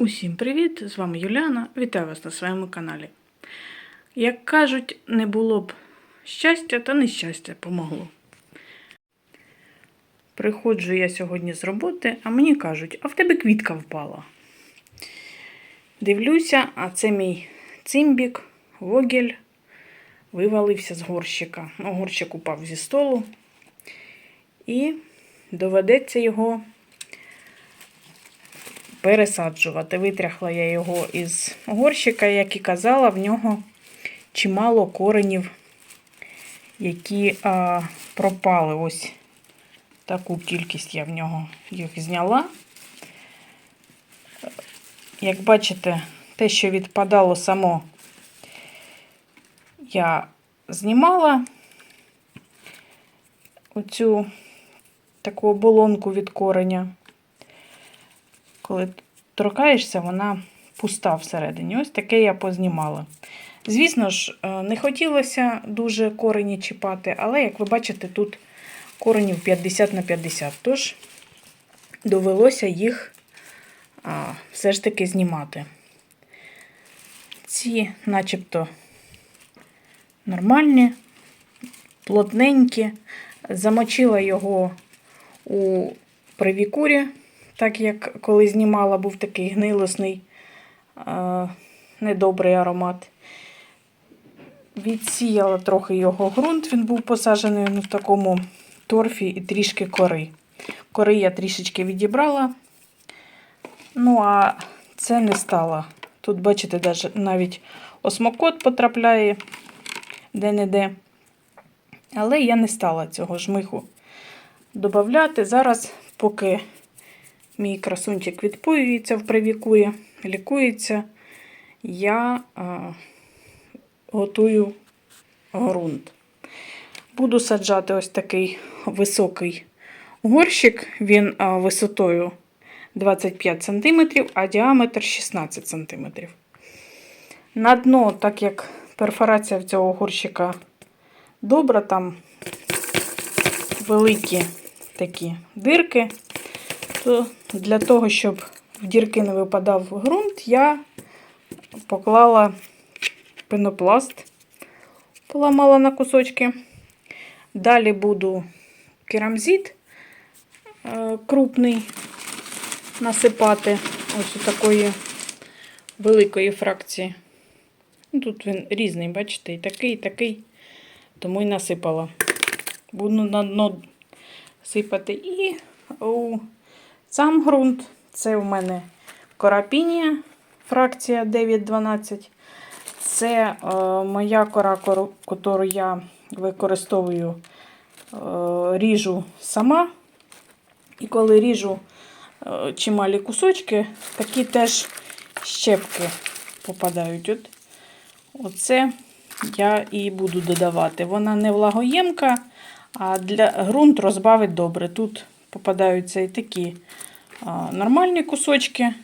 Усім привіт! З вами Юліана. Вітаю вас на своєму каналі. Як кажуть, не було б щастя, та нещастя помогло. Приходжу я сьогодні з роботи, а мені кажуть, а в тебе квітка впала. Дивлюся, а це мій цимбік, вогель, вивалився з горщика. Горщик упав зі столу. І доведеться його пересаджувати. Витряхла я його із горщика, як і казала, в нього чимало коренів, які а, пропали. Ось таку кількість я в нього їх зняла. Як бачите, те, що відпадало само, я знімала оцю таку оболонку від кореня. Коли торкаєшся, вона пуста всередині. Ось таке я познімала. Звісно ж, не хотілося дуже корені чіпати, але, як ви бачите, тут коренів 50 на 50. Тож довелося їх все ж таки знімати. Ці, начебто, нормальні, плотненькі. Замочила його у привікурі, так як коли знімала, був такий гнилосний, недобрий аромат. Відсіяла трохи його ґрунт, він був посаджений в такому торфі і трішки кори. Кори я трішечки відібрала. Ну, а це не стало. Тут, бачите, навіть осмокот потрапляє де-не-де. Але я не стала цього жмиху додати. Зараз, поки мій красунчик відпоюється в привікурі, лікується, я а, готую ґрунт. Буду саджати ось такий високий горщик, він а, висотою 25 см, а діаметр 16 см. На дно, так як перфорація в цього горщика добра, там великі такі дирки, то для того, щоб в дірки не випадав ґрунт, я поклала пенопласт, поламала на кусочки. Далі буду керамзит е, крупний насипати ось у такої великої фракції. Ну, Тут він різний, бачите, і такий, і такий, тому і насипала. Буду на дно сипати. І у сам ґрунт це у мене корапінія, фракція 9-12. Це е, моя кора, яку я використовую, е, ріжу сама. І коли ріжу е, чималі кусочки, такі теж щепки попадають. От, Оце я і буду додавати. Вона не влагоємка, а для ґрунт розбавить добре. Тут попадаються і такі нормальні кусочки,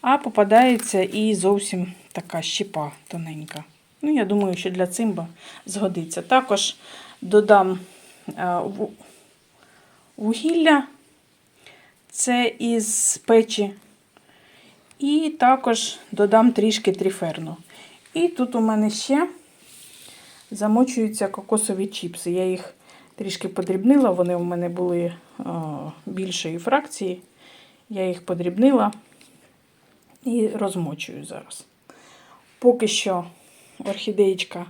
а попадається і зовсім така щепа тоненька. Ну, Я думаю, що для цимба згодиться. Також додам вугілля, це із печі. І також додам трішки тріферну. І тут у мене ще замочуються кокосові чіпси. Я їх трішки подрібнила, вони у мене були більшої фракції. Я їх подрібнила і розмочую зараз. Поки що орхідеєчка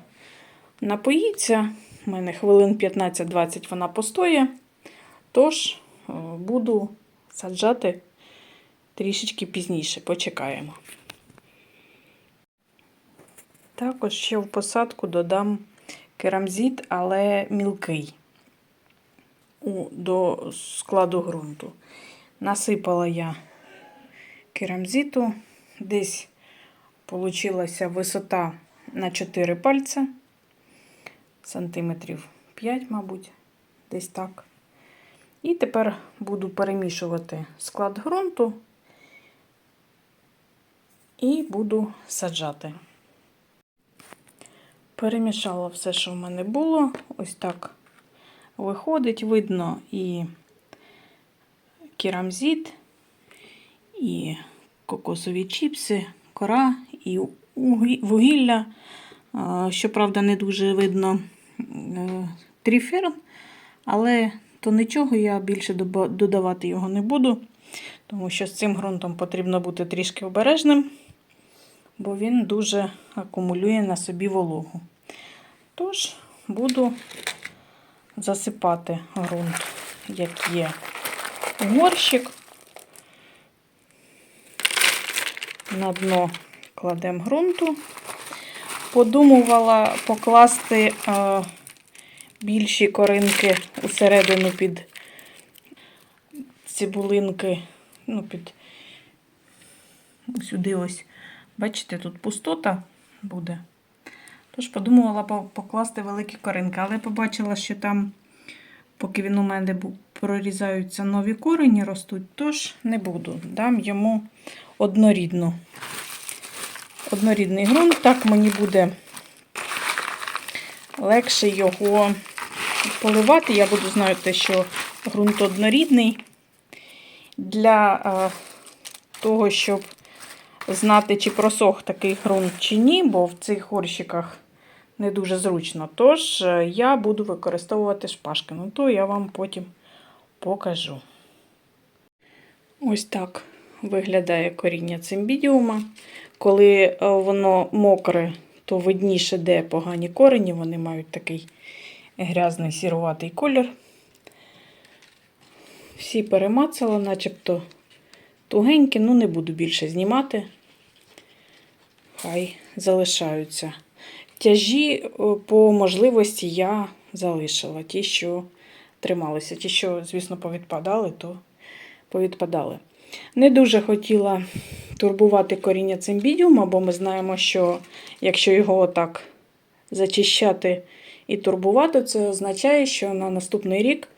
напоїться, у мене хвилин 15-20 вона постоє, тож буду саджати трішечки пізніше, почекаємо. Також ще в посадку додам керамзит, але мілкий до складу ґрунту. Насипала я керамзиту, десь получилася висота на 4 пальця, сантиметрів 5, мабуть, десь так. І тепер буду перемішувати склад ґрунту і буду саджати. Перемішала все, що в мене було. Ось так виходить, видно і керамзит, і кокосові чіпси, кора і вугілля. Щоправда, не дуже видно тріферн, але то нічого, я більше додавати його не буду, тому що з цим ґрунтом потрібно бути трішки обережним, бо він дуже акумулює на собі вологу. Тож буду засипати ґрунт, як є горщик. На дно кладемо ґрунту. Подумувала покласти е, більші коринки усередину під цибулинки, ну, під сюди ось, бачите, тут пустота буде. Тож подумувала покласти великі коринки, але побачила, що там, поки він у мене прорізаються нові корені ростуть, тож не буду. Дам йому однорідну. Однорідний ґрунт, так мені буде легше його поливати. Я буду знати, що ґрунт однорідний. Для е, того, щоб знати, чи просох такий ґрунт чи ні, бо в цих горщиках не дуже зручно. Тож е, я буду використовувати шпажки. Ну, то я вам потім покажу. Ось так виглядає коріння цимбідіума. Коли е, воно мокре, то видніше, де погані корені, вони мають такий грязний сіруватий колір. Всі перемацала, начебто тугенькі, ну не буду більше знімати. Хай залишаються. Тяжі е, по можливості я залишила. Ті, що трималися. Ті, що, звісно, повідпадали, то повідпадали. Не дуже хотіла турбувати коріння цимбідіума, бо ми знаємо, що якщо його отак зачищати і турбувати, це означає, що на наступний рік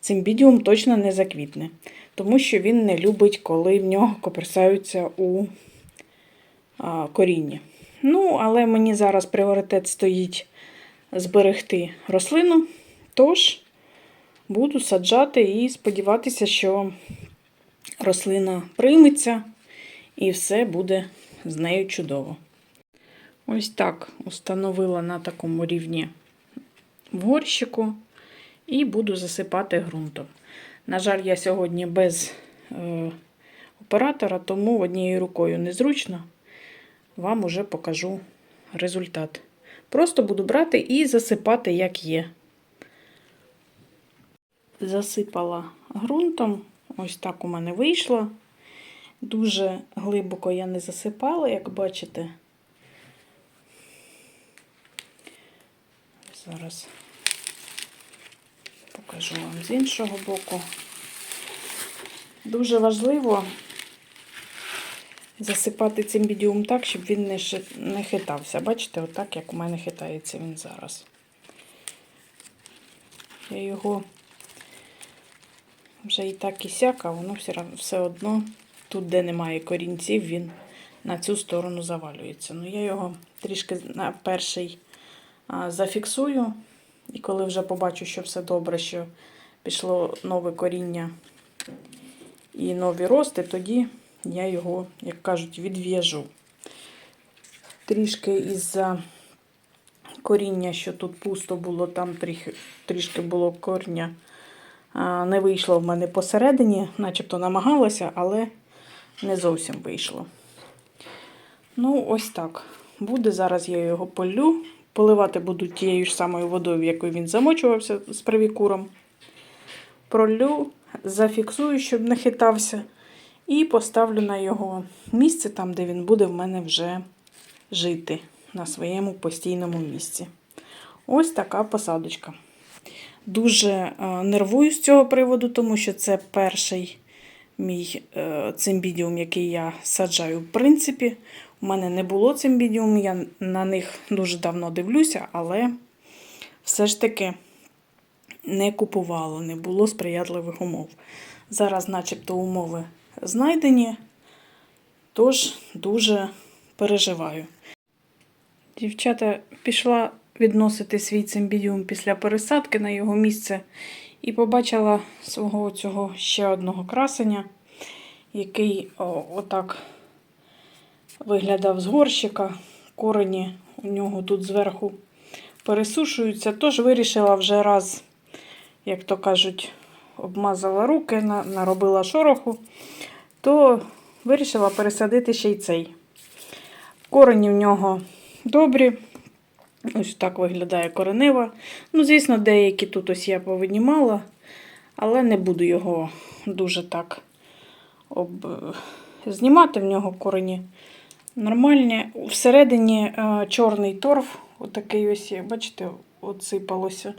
цимбідіум точно не заквітне, тому що він не любить, коли в нього коперсаються у а, корінні. Ну, але мені зараз пріоритет стоїть зберегти рослину, тож буду саджати і сподіватися, що рослина прийметься і все буде з нею чудово. Ось так установила на такому рівні в горщику і буду засипати ґрунтом. На жаль, я сьогодні без е, оператора, тому однією рукою незручно. Вам уже покажу результат. Просто буду брати і засипати, як є. Засипала ґрунтом. Ось так у мене вийшло. Дуже глибоко я не засипала, як бачите. Зараз покажу вам з іншого боку. Дуже важливо засипати цим бідіум так, щоб він не, не хитався. Бачите, отак, як у мене хитається він зараз. Я його вже і так і сяк, а воно все, одно, тут, де немає корінців, він на цю сторону завалюється. Ну, я його трішки на перший зафіксую, і коли вже побачу, що все добре, що пішло нове коріння і нові рости, тоді я його, як кажуть, відв'яжу. Трішки із-за коріння, що тут пусто було, там трішки було коріння не вийшло в мене посередині, начебто намагалася, але не зовсім вийшло. Ну, ось так. Буде. Зараз я його полю. Поливати буду тією ж самою водою, в якою він замочувався з привікуром. Пролю, зафіксую, щоб не хитався. І поставлю на його місце, там, де він буде в мене вже жити на своєму постійному місці. Ось така посадочка. Дуже е, нервую з цього приводу, тому що це перший мій е, цимбідіум, який я саджаю. В принципі, у мене не було цимбідіум, я на них дуже давно дивлюся, але все ж таки не купувала, не було сприятливих умов. Зараз, начебто, умови знайдені, тож дуже переживаю. Дівчата пішла відносити свій цимбідіум після пересадки на його місце і побачила свого цього ще одного красення, який отак виглядав з горщика. Корені у нього тут зверху пересушуються. Тож вирішила вже раз, як то кажуть, обмазала руки, наробила шороху, то вирішила пересадити ще й цей. Корені в нього добрі. Ось так виглядає коренева. Ну, звісно, деякі тут ось я повинімала, але не буду його дуже так об... знімати. В нього корені нормальні. Всередині е, чорний торф, отакий ось, бачите, отсипалося.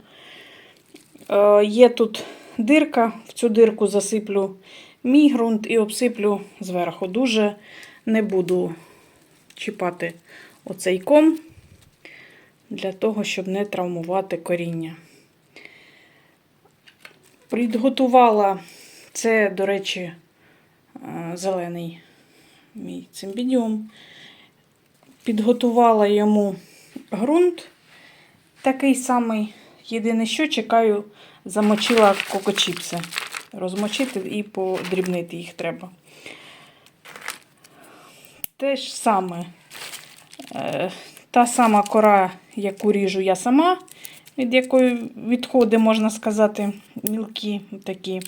Е, є тут дирка, в цю дирку засиплю мій ґрунт і обсиплю зверху. Дуже не буду чіпати оцей ком для того, щоб не травмувати коріння. Підготувала це, до речі, е, зелений мій цимбідіум. Підготувала йому ґрунт такий самий. Єдине, що чекаю, замочила кокочіпси. Розмочити і подрібнити їх треба. Те ж саме. Е, та сама кора, яку ріжу я сама, від якої відходи, можна сказати, мілкі такі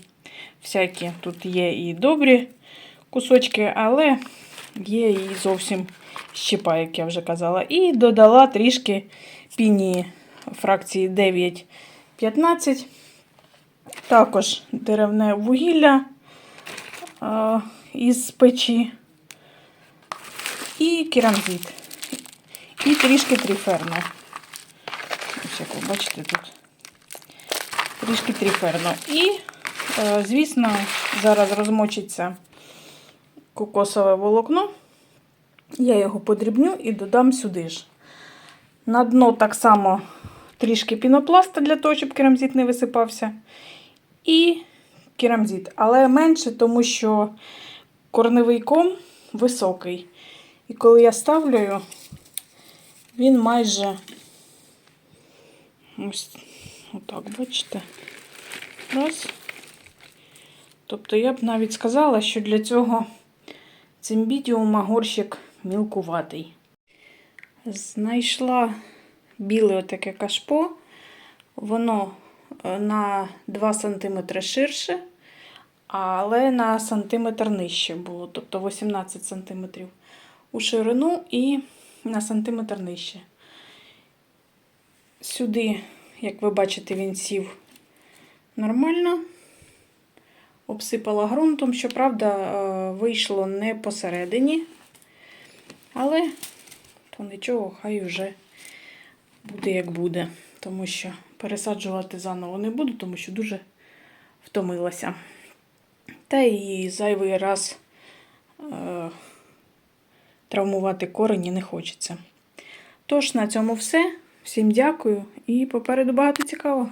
всякі. Тут є і добрі кусочки, але є і зовсім щепа, як я вже казала. І додала трішки пінії фракції 9-15. Також деревне вугілля е, із печі. І керамзит. І трішки тріферно. Ось як ви бачите тут. Трішки тріферно. І, е, звісно, зараз розмочиться кокосове волокно. Я його подрібню і додам сюди ж. На дно так само трішки пінопласта для того, щоб керамзит не висипався. І керамзит. Але менше, тому що корневий ком високий. І коли я ставлю, він майже ось отак, бачите? Раз. Тобто я б навіть сказала, що для цього цимбідіума горщик мілкуватий. Знайшла біле отаке кашпо. Воно на 2 см ширше, але на сантиметр нижче було, тобто 18 см у ширину і на сантиметр нижче. Сюди, як ви бачите, він сів нормально. Обсипала ґрунтом, щоправда, е, вийшло не посередині, але то нічого, хай вже буде як буде, тому що пересаджувати заново не буду, тому що дуже втомилася. Та і зайвий раз е, травмувати корені не хочеться. Тож, на цьому все. Всім дякую і попереду багато цікавого.